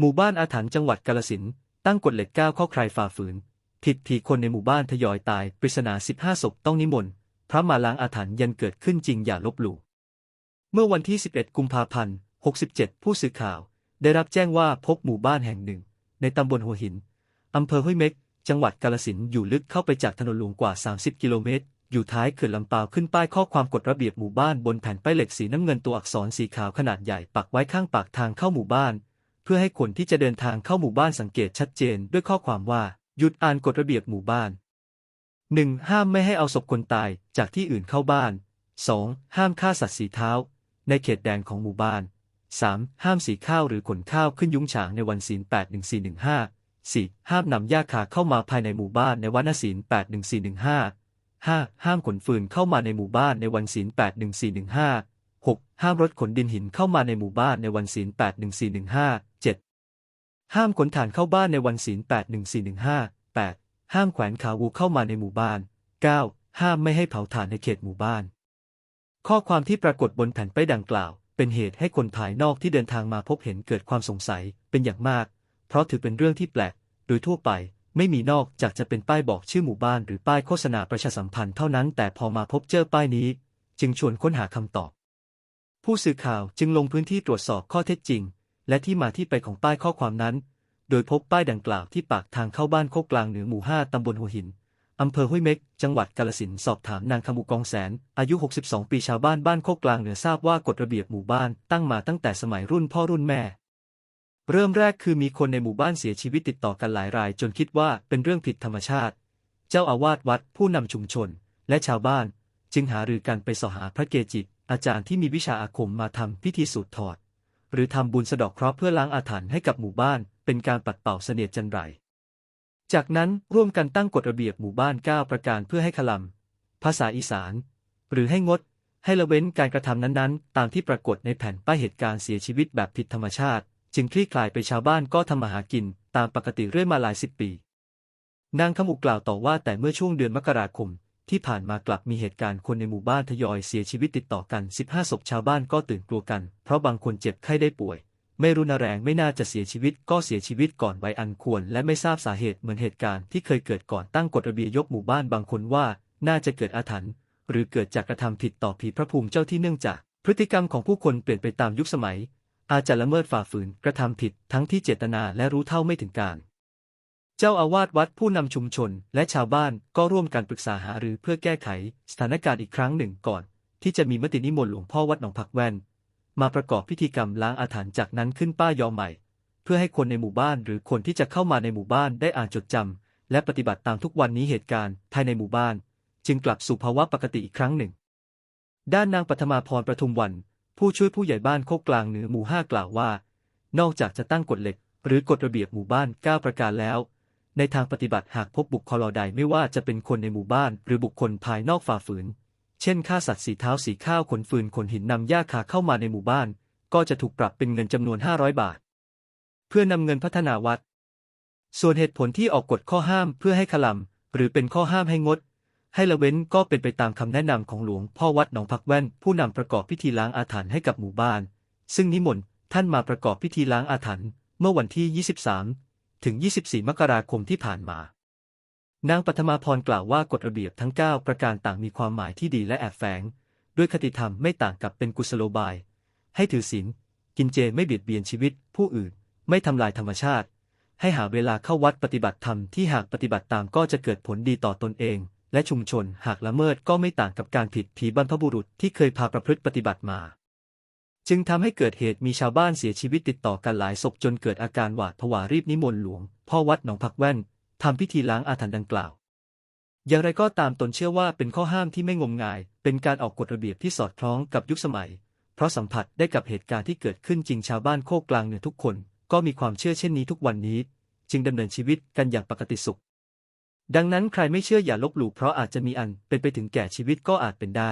หมู่บ้านอาถรรพ์จังหวัดกาลสินตั้งกฎเหล็กเก้าข้อใครฝ่าฝืนผิดผีคนในหมู่บ้านทยอยตาย ปริศนาสิบห้าศพต้องนิมนต์พระมาล้างอาถรรพ์ยันเกิดขึ้นจริงอย่าลบหลู่เมื่อวันที่ 11 กุมภาพันธ์ 67 ผู้สื่อข่าว ได้รับแจ้งว่าพบหมู่บ้านแห่งหนึ่ง ในตำบลหัวหินอำเภอห้วยเม็ก จังหวัดกาลสินอยู่ลึกเข้าไปจากถนนหลวงกว่า 30 กิโลเมตร อยู่ท้ายเขื่อนลำปาวขึ้นป้ายข้อความกฎระเบียบหมู่บ้านบนแผ่นป้ายเหล็กสีน้ำเงินตัวอักษรสีขาวขนาดใหญ่ปักไว้ข้างปากทางเข้าหมู่บ้าน เพื่อให้คนที่จะเดินทางเข้าหมู่บ้านสังเกตชัดเจนด้วยข้อความว่า หยุดอ่านกฎระเบียบหมู่บ้าน 1. ห้ามไม่ให้เอาศพคนตายจากที่อื่นเข้าบ้าน 2. ห้ามฆ่าสัตว์สีเท้า ในเขตแดนของหมู่บ้าน 3. ห้ามสีข้าวหรือขนข้าวขึ้นยุ้งฉางในวันศีล81415 4. ห้ามนำหญ้าคาเข้ามาภายในหมู่บ้านในวันศีล81415 5. ห้ามขนฟืนเข้ามาในหมู่บ้านในวันศีล81415 6. ห้ามรถขนดินหินเข้ามาในหมู่บ้านในวันศีล81415 ห้ามขนถ่านเข้าบ้านในวันศีล81415 8. ห้ามแขวนขาวูเข้ามาในหมู่บ้าน 9. ห้ามไม่ให้เผาถ่านในเขตหมู่บ้าน ข้อความที่ปรากฏบนแผ่นป้ายดังกล่าว เป็นเหตุให้คนภายนอกที่เดินทางมาพบเห็นเกิดความสงสัยเป็นอย่างมาก เพราะถือเป็นเรื่องที่แปลก โดยทั่วไป ไม่มีนอกจากจะเป็นป้ายบอกชื่อหมู่บ้านหรือป้ายโฆษณาประชาสัมพันธ์เท่านั้น แต่พอมาพบเจอป้ายนี้ จึงชวนค้นหาคำตอบ ผู้สื่อข่าวจึงลงพื้นที่ตรวจสอบข้อเท็จจริง และที่มาที่ไปของป้ายข้อความนั้น โดยพบป้ายดังกล่าวที่ปากทางเข้าบ้านโคกกลางเหนือหมู่ 5 ตำบลหัวหิน อำเภอห้วยเม็ก จังหวัดกาลสินสอบถามนางคำอุกองแสน อายุ 62 ปีชาวบ้านบ้านโคกกลางเหนือทราบว่ากฎระเบียบหมู่บ้านตั้งมาตั้งแต่สมัยรุ่นพ่อรุ่นแม่ เริ่มแรกคือมีคนในหมู่บ้านเสียชีวิตติดต่อกันหลายราย จนคิดว่าเป็นเรื่องผิดธรรมชาติ เจ้าอาวาสวัดผู้นำชุมชน และชาวบ้าน จึงหารือกันไปสอหาพระเกจิอาจารย์ที่มีวิชาอาคมมาทำพิธีสูตรถอด หรือทำบุญสะดอกเคราะห์เพื่อล้างอาถรรพ์ให้กับหมู่บ้าน เป็นการปัดเป่าเสนียดจันไร จากนั้นร่วมกันตั้งกฎระเบียบหมู่บ้าน 9 ประการเพื่อให้ขลำภาษาอีสาน หรือให้งด ให้ละเว้นการกระทำนั้นๆ ตามที่ปรากฏในแผ่นป้ายเหตุการณ์เสียชีวิตแบบผิดธรรมชาติ จึงคลี่คลายไปชาวบ้านก็ทำมาหากิน ตามปกติเรื่อยมาหลายสิบปี นางขมุกกล่าวต่อว่าแต่เมื่อช่วงเดือนมกราคม ที่ผ่านมากลับมีเหตุการณ์คนในหมู่บ้านทยอยเสียชีวิตติดต่อกัน 15 ศพชาวบ้านก็ตื่นกลัวกัน เพราะบางคนเจ็บไข้ได้ป่วย ไม่รุนแรงไม่น่าจะเสียชีวิตก็เสียชีวิตก่อนวัยอันควร และไม่ทราบสาเหตุเหมือนเหตุการณ์ที่เคยเกิดก่อนตั้งกฎระเบียบยกหมู่บ้านบางคนว่า น่าจะเกิดอาถรรพ์หรือเกิดจากกระทำผิดต่อผีพระภูมิเจ้าที่เนื่องจาก พฤติกรรมของผู้คนเปลี่ยนไปตามยุคสมัย อาจจะละเมิดฝ่าฝืนกระทำผิดทั้งที่เจตนาและรู้เท่าไม่ถึงการ เจ้าอาวาสวัดผู้นำชุมชนและชาวบ้านก็ร่วมกันปรึกษาหารือเพื่อแก้ไขสถานการณ์อีกครั้งหนึ่งก่อน ที่จะมีมตินิมนต์หลวงพ่อวัดหนองผักแว่น มาประกอบพิธีกรรมล้างอาถรรพ์จากนั้นขึ้นป้ายยอใหม่ เพื่อให้คนในหมู่บ้านหรือคนที่จะเข้ามาในหมู่บ้านได้อ่านจดจำและปฏิบัติตามทุกวันนี้เหตุการณ์ภายในหมู่บ้าน จึงกลับสู่ภาวะปกติอีกครั้งหนึ่ง ด้านนางปฐมาพรประทุมวัน ผู้ช่วยผู้ใหญ่บ้านโคกกลางเหนือหมู่ห้ากล่าวว่า นอกจากจะตั้งกฎเหล็ก หรือกฎระเบียบหมู่บ้าน9ประการแล้ว ในทางปฏิบัติหากพบบุคคลใดไม่ว่าจะเป็นคนในหมู่บ้าน หรือบุคคลภายนอกฝ่าฝืน เช่นฆ่าสัตว์สีเท้าสีข้าวขนฟืนขนหินนำหญ้าคาเข้ามาในหมู่บ้าน ก็จะถูกปรับเป็นเงินจำนวน 500 บาท เพื่อนำเงินพัฒนาวัด ส่วนเหตุผลที่ออกกฎข้อห้ามเพื่อให้ขลำหรือเป็นข้อห้ามให้งด ให้ละเว้นก็เป็นไปตามคำแนะนำของหลวงพ่อวัดหนองผักแว่น ผู้นำประกอบพิธีล้างอาถรรพ์ให้กับหมู่บ้าน ซึ่งนิมนต์ท่านมาประกอบพิธีล้างอาถรรพ์เมื่อวันที่ 23 ถึง 24 มกราคมที่ผ่านมา นางปฐมาพรกล่าวว่ากฎระเบียบทั้ง 9 ประการต่างมีความหมายที่ดีและแอบแฝง ด้วยคติธรรมไม่ต่างกับเป็นกุศโลบาย ให้ถือศีลกินเจไม่เบียดเบียนชีวิต ผู้อื่น ไม่ทำลายธรรมชาติ ให้หาเวลาเข้าวัดปฏิบัติธรรมที่หากปฏิบัติตามก็จะเกิดผลดีต่อตนเอง และชุมชนหากละเมิดก็ไม่ต่างกับการผิดผีบรรพบุรุษที่เคยพาประพฤติปฏิบัติมา จึงทำให้เกิดเหตุมีชาวบ้านเสียชีวิตติดต่อกันหลายศพจนเกิดอาการหวาดผวารีบนิมนต์หลวง พ่อวัดหนองผักแว่นทำพิธีล้างอาถรรพ์ดังกล่าว อย่างไรก็ตามตนเชื่อว่าเป็นข้อห้ามที่ไม่งมงาย เป็นการออกกฎระเบียบที่สอดคล้องกับยุคสมัย เพราะสัมผัสได้กับเหตุการณ์ที่เกิดขึ้นจริงชาวบ้านโคกกลางเหนือทุกคน ก็มีความเชื่อเช่นนี้ทุกวันนี้ จึงดำเนินชีวิตกันอย่างปกติสุข ดังนั้นใครไม่เชื่ออย่าลบหลู่เพราะอาจจะมีอันเป็นไปถึงแก่ชีวิตก็อาจเป็นได้